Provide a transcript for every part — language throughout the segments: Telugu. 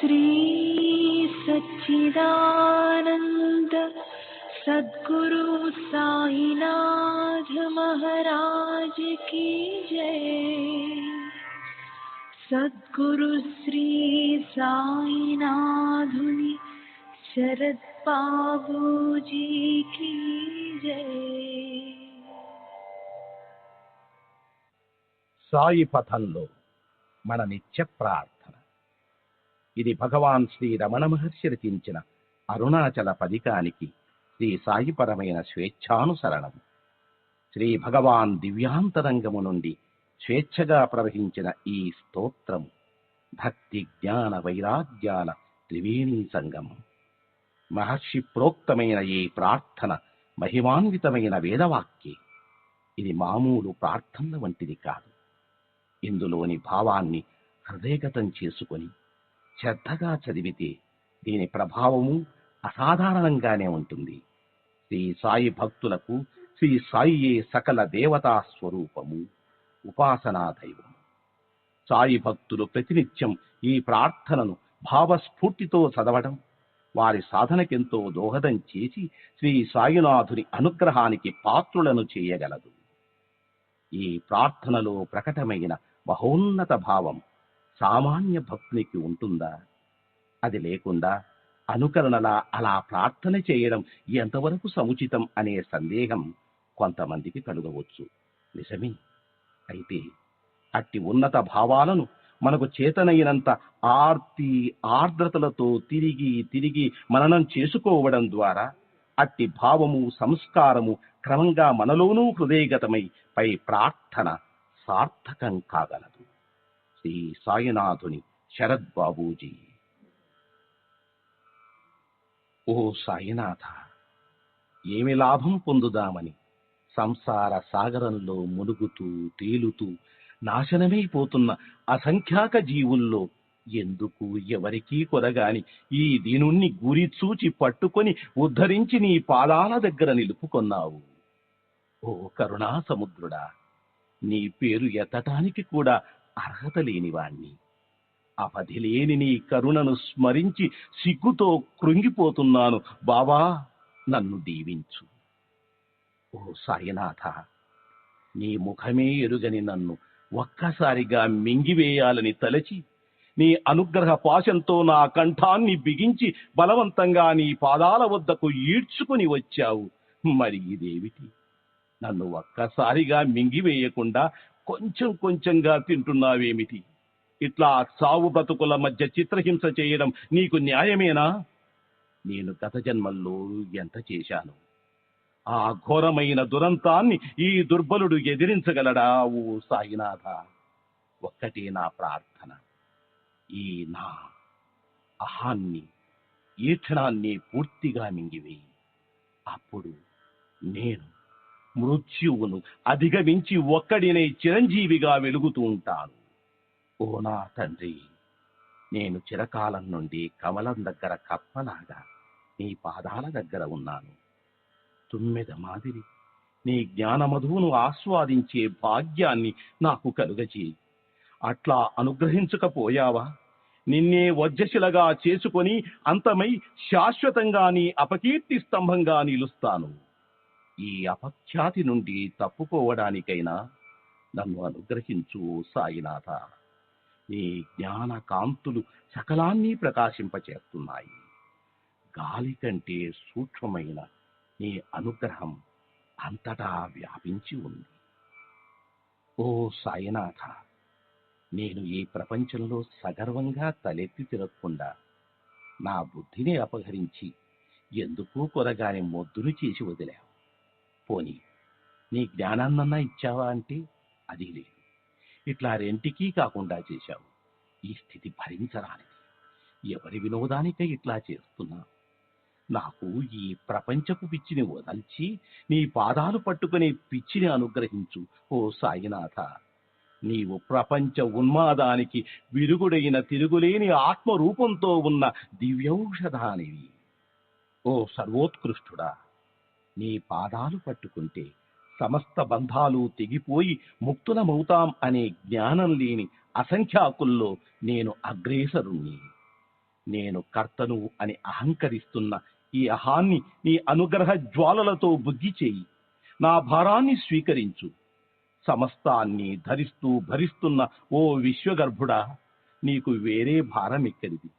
श्री सच्चिदानन्द सद्गुरु साईनाथ महाराज की जय सद्गुरु श्री साईनाथुनि शरद बाबू जी की जय సాయి పథంలో మన నిత్య ప్రార్థన ఇది భగవాన్ శ్రీ రమణ మహర్షి రచించిన అరుణాచల పదికానికి శ్రీ సాయిపరమైన స్వేచ్ఛానుసరణం. శ్రీ భగవాన్ దివ్యాంతరంగము నుండి స్వేచ్ఛగా ప్రవహించిన ఈ స్తోత్రము భక్తి జ్ఞాన వైరాగ్యాల త్రివేణీ సంగమం. మహర్షి ప్రోక్తమైన ఈ ప్రార్థన మహిమాన్వితమైన వేదవాక్యే. ఇది మామూలు ప్రార్థనల వంటిది కాదు. ఇందులోని భావాన్ని హృదయగతం చేసుకొని శ్రద్ధగా చదివితే దీని ప్రభావము అసాధారణంగానే ఉంటుంది. శ్రీ సాయి భక్తులకు శ్రీ సాయియే సకల దేవతా స్వరూపము ఉపాసనా దైవము. సాయి భక్తులు ప్రతినిత్యం ఈ ప్రార్థనను భావస్ఫూర్తితో చదవడం వారి సాధనకెంతో దోహదం చేసి శ్రీ సాయినాథుని అనుగ్రహానికి పాత్రులను చేయగలదు. ఈ ప్రార్థనలో ప్రకటమైన మహోన్నత భావం సామాన్య భక్తునికి ఉంటుందా? అది లేకుండా అనుకరణలా అలా ప్రార్థన చేయడం ఎంతవరకు సముచితం అనే సందేహం కొంతమందికి కలుగవచ్చు. నిజమే. అయితే అట్టి ఉన్నత భావాలను మనకు చేతనైనంత ఆర్తి ఆర్ద్రతలతో తిరిగి తిరిగి మననం చేసుకోవడం ద్వారా అట్టి భావము సంస్కారము క్రమంగా మనలోనూ హృదయగతమై పై ప్రార్థన సార్థకం కాగలదు. శ్రీ సాయినాథుని శరద్ బాబూజీ. ఓ సాయినాథ ఏమి లాభం పొందుదామని సంసార సాగరంలో మునుగుతూ తేలుతూ నాశనమైపోతున్న అసంఖ్యాక జీవుల్లో ఎందుకు ఎవరికీ కొరగాని ఈ దీనుణ్ణి గురిచూచి పట్టుకొని ఉద్ధరించి నీ పాదాల దగ్గర నిలుపుకొన్నావు? ఓ కరుణా సముద్రుడా నీ పేరు ఎత్తటానికి కూడా అర్హత లేనివాణ్ణి. అవధి లేని నీ కరుణను స్మరించి సిగ్గుతో కృంగిపోతున్నాను. బావా నన్ను దీవించు. ఓ సాయినాథ నీ ముఖమే ఎరుగని నన్ను ఒక్కసారిగా మింగివేయాలని తలచి నీ అనుగ్రహ పాశంతో నా కంఠాన్ని బిగించి బలవంతంగా నీ పాదాల వద్దకు ఈడ్చుకుని వచ్చావు. మరి ఇదేమిటి? నన్ను ఒక్కసారిగా మింగివేయకుండా కొంచెం కొంచెంగా తింటున్నావేమిటి? ఇట్లా సావు బతుకుల మధ్య చిత్రహింస చేయడం నీకు న్యాయమేనా? నేను గత జన్మల్లో ఎంత చేశాను? ఆ ఘోరమైన దురంతాన్ని ఈ దుర్బలుడు ఎదిరించగలడా ఓ సాయినాథ? ఒక్కటే నా ప్రార్థన. ఈ నా అహాన్ని ఈ క్షణాన్ని పూర్తిగా మింగివేయి. అప్పుడు నేను మృత్యువును అధిగమించి ఒక్కడినే చిరంజీవిగా వెలుగుతూ ఉంటాను ఓ నా తండ్రి నేను చిరకాలం నుండి కమలం దగ్గర కప్పలాగా నీ పాదాల దగ్గర ఉన్నాను. తుమ్మెద మాదిరి నీ జ్ఞానమధువును ఆస్వాదించే భాగ్యాన్ని నాకు కలుగజేయి. అట్లా అనుగ్రహించకపోయావా? నిన్నే వజ్రశిలగా చేసుకొని అంతమై శాశ్వతంగా నీ అపకీర్తి స్తంభంగా నిలుస్తాను. ఈ అపఖ్యాతి నుండి తప్పుకోవడానికైనా నన్ను అనుగ్రహించు ఓ సాయినాథ. నీ జ్ఞాన కాంతులు సకలాన్ని ప్రకాశింపచేస్తున్నాయి. గాలి కంటే సూక్ష్మమైన నీ అనుగ్రహం అంతటా వ్యాపించి ఉంది. ఓ సాయినాథ నేను ఈ ప్రపంచంలో సగర్వంగా తలెత్తి తిరగకుండా నా బుద్ధిని అపహరించి ఎందుకు కొరగాని మొద్దును చేసి వదిలావు. పోని. నీ జ్ఞానాన్నన్నా ఇచ్చావా అంటే? అది లేదు. ఇట్లా రెంటికీ కాకుండా చేశావు. ఈ స్థితి భరించరానిది. ఎవరి వినోదానికై ఇట్లా చేస్తున్నా? నాకు ఈ ప్రపంచపు పిచ్చిని వదల్చి నీ పాదాలు పట్టుకునే పిచ్చిని అనుగ్రహించు ఓ సాయినాథ. నీవు ప్రపంచ ఉన్మాదానికి విరుగుడైన తిరుగులేని ఆత్మరూపంతో ఉన్న దివ్యౌషధానివి. ఓ సర్వోత్కృష్టుడా! నీ పాదాలు పట్టుకుంటే సమస్త బంధాలు తెగిపోయి ముక్తులమవుతాం అనే జ్ఞానం లేని అసంఖ్యాకుల్లో నేను అగ్రేసరుణ్ణి. నేను కర్తను అని అహంకరిస్తున్న ఈ అహాన్ని నీ అనుగ్రహ జ్వాలలతో బుద్ధి చేయి. నా భారాన్ని స్వీకరించు. సమస్తాన్ని ధరిస్తూ భరిస్తున్న ఓ విశ్వగర్భుడా నీకు వేరే భారం ఎక్కడిది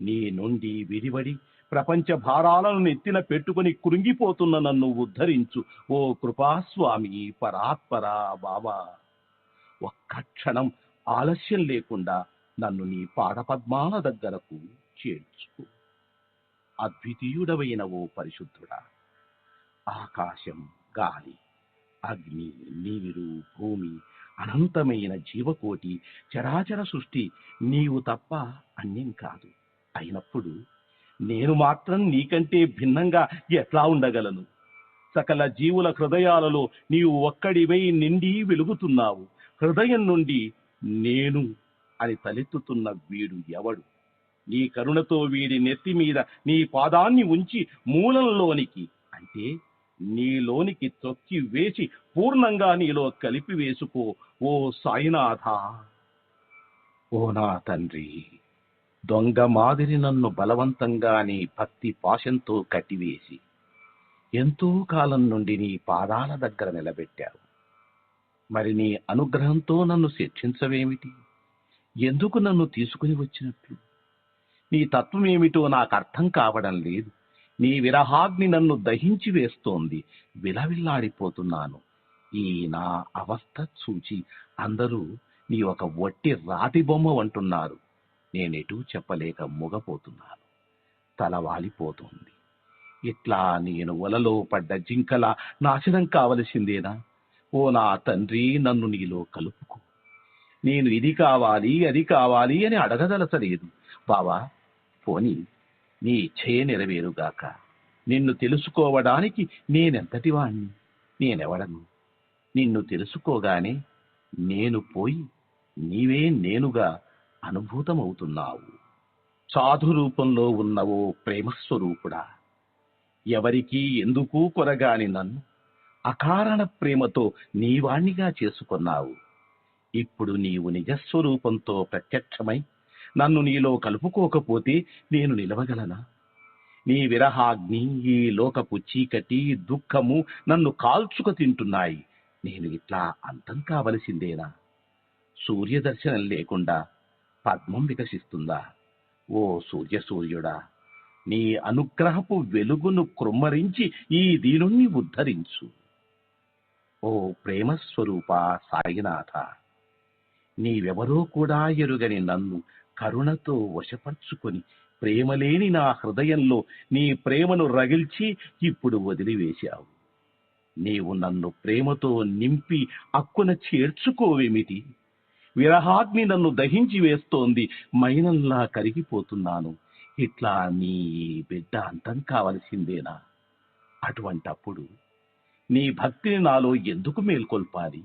నీ నుండి విడివడి ప్రపంచ భారాలను నెత్తిన పెట్టుకుని కృంగిపోతున్న నన్ను ఉద్ధరించు. ఓ కృపాస్వామి పరాత్పరా బావా. ఒక్క క్షణం ఆలస్యం లేకుండా నన్ను నీ పాదపద్మాల దగ్గరకు చేర్చు అద్వితీయుడవైన ఓ పరిశుద్ధుడా. ఆకాశం గాలి అగ్ని నీరు భూమి అనంతమైన జీవకోటి చరాచర సృష్టి నీవు తప్ప అన్యం కాదు. అయినప్పుడు నేను మాత్రం నీకంటే భిన్నంగా ఎట్లా ఉండగలను? సకల జీవుల హృదయాలలో నీవు ఒక్కడివై నిండి వెలుగుతున్నావు. హృదయం నుండి నేను అని తలెత్తుతున్న వీడు ఎవడు? నీ కరుణతో వీడి నెత్తి మీద నీ పాదాన్ని ఉంచి మూలంలోనికి అంటే నీలోనికి తొక్కి వేసి పూర్ణంగా నీలో కలిపి వేసుకో ఓ సాయినాథ ఓ నా తండ్రి. దొంగ మాదిరి నన్ను బలవంతంగా నీ భక్తి పాశంతో కట్టివేసి ఎంతో కాలం నుండి నీ పాదాల దగ్గర నిలబెట్టావు. మరి నీ అనుగ్రహంతో నన్ను శిక్షించవేమిటి? ఎందుకు నన్ను తీసుకుని వచ్చినట్లు? నీ తత్వం ఏమిటో నాకు అర్థం కావడం లేదు. నీ విరహాగ్ని నన్ను దహించి వేస్తోంది. విలవిల్లాడిపోతున్నాను. ఈ నా అవస్థ చూచి అందరూ నీ ఒక వట్టి రాతి బొమ్మ అంటున్నారు. నేనెటూ చెప్పలేక ముగపోతున్నాను. తల వాలిపోతోంది. ఇట్లా నేను వలలో పడ్డ జింకల నాశనం కావలసిందేనా? ఓ నా తండ్రి నన్ను నీలో కలుపుకో. నేను ఇది కావాలి అది కావాలి అని అడగదలసలేదు బావా పోని నీ ఇచ్చే నెరవేరుగాక. నిన్ను తెలుసుకోవడానికి నేనెంతటివాణ్ణి నేనెవడను? నిన్ను తెలుసుకోగానే నేను పోయి నీవే నేనుగా అనుభూతమవుతున్నావు. సాధు రూపంలో ఉన్నవో ప్రేమస్వరూపుడా. ఎవరికీ ఎందుకు కొరగాని నన్ను అకారణ ప్రేమతో నీవాణ్ణిగా చేసుకున్నావు. ఇప్పుడు నీవు నిజస్వరూపంతో ప్రత్యక్షమై నన్ను నీలో కలుపుకోకపోతే నేను నిలవగలనా? నీ విరహాగ్ని ఈ లోకపు చీకటి దుఃఖము నన్ను కాల్చుక తింటున్నాయి. నేను ఇట్లా అంతం కావలసిందేనా? సూర్యదర్శనం లేకుండా పద్మం వికసిస్తుందా? ఓ సూర్య సూర్యుడా నీ అనుగ్రహపు వెలుగును కృమ్మరించి ఈ దీనుణ్ణి ఉద్ధరించు. ఓ ప్రేమస్వరూప సాయినాథ నీవెవరో కూడా ఎరుగని నన్ను కరుణతో వశపరుచుకొని ప్రేమలేని నా హృదయంలో నీ ప్రేమను రగిల్చి ఇప్పుడు వదిలివేశావు. నీవు నన్ను ప్రేమతో నింపి అక్కున చేర్చుకోవేమిటి? విరహాగ్ని నన్ను దహించి వేస్తోంది. మైనంలా కరిగిపోతున్నాను. ఇట్లా నీ బిడ్డ అంతం కావలసిందేనా? అటువంటప్పుడు నీ భక్తిని నాలో ఎందుకు మేల్కొల్పాలి?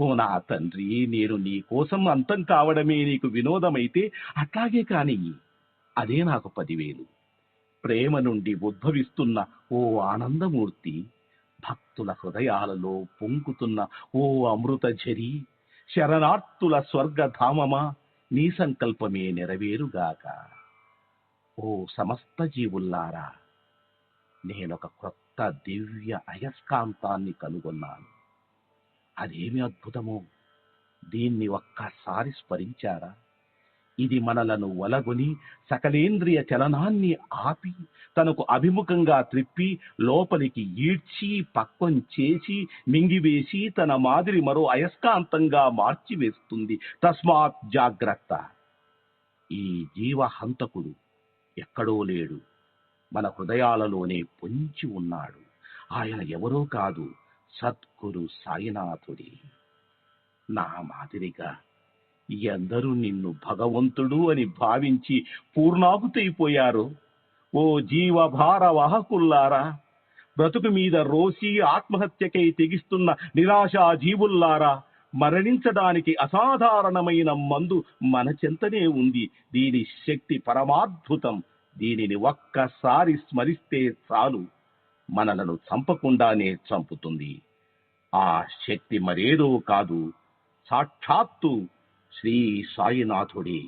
ఓ నా తండ్రి నేను నీ కోసం అంతం కావడమే నీకు వినోదమైతే అట్లాగే కాని అదే నాకు పదివేలు. ప్రేమ నుండి ఉద్భవిస్తున్న ఓ ఆనందమూర్తి భక్తుల హృదయాలలో పొంగుతున్న ఓ అమృత ఝరి శరణార్థుల స్వర్గధామమా నీ సంకల్పమే నెరవేరుగాక. ఓ సమస్త జీవుల్లారా నేనొక క్రొత్త దివ్య అయస్కాంతాన్ని కనుగొన్నాను. అదేమి అద్భుతమో దీన్ని ఒక్కసారి స్మరించారా? ఇది మనలను వలగొని సకలేంద్రియ చలనాన్ని ఆపి తనకు అభిముఖంగా త్రిప్పి లోపలికి ఈడ్చి పక్వం చేసి మింగివేసి తన మాదిరి మరో అయస్కాంతంగా మార్చివేస్తుంది. తస్మాత్ జాగ్రత్త. ఈ జీవహంతకుడు ఎక్కడో లేడు. మన హృదయాలలోనే పొంచి ఉన్నాడు. ఆయన ఎవరో కాదు సద్గురు సాయినాథుడి. నా మాదిరిగా ఎందరూ నిన్ను భగవంతుడు అని భావించి పూర్ణాకుతైపోయారు ఓ జీవభార వాహకుల్లారా బ్రతుకు మీద రోసి ఆత్మహత్యకై తెగిస్తున్న నిరాశా జీవుల్లారా మరణించడానికి అసాధారణమైన మందు మన చెంతనే ఉంది. దీని శక్తి పరమాద్భుతం. దీనిని ఒక్కసారి స్మరిస్తే చాలు. మనలను చంపకుండానే చంపుతుంది. ఆ శక్తి మరేదో కాదు. సాక్షాత్తు శ్రీ సాయినాథుడే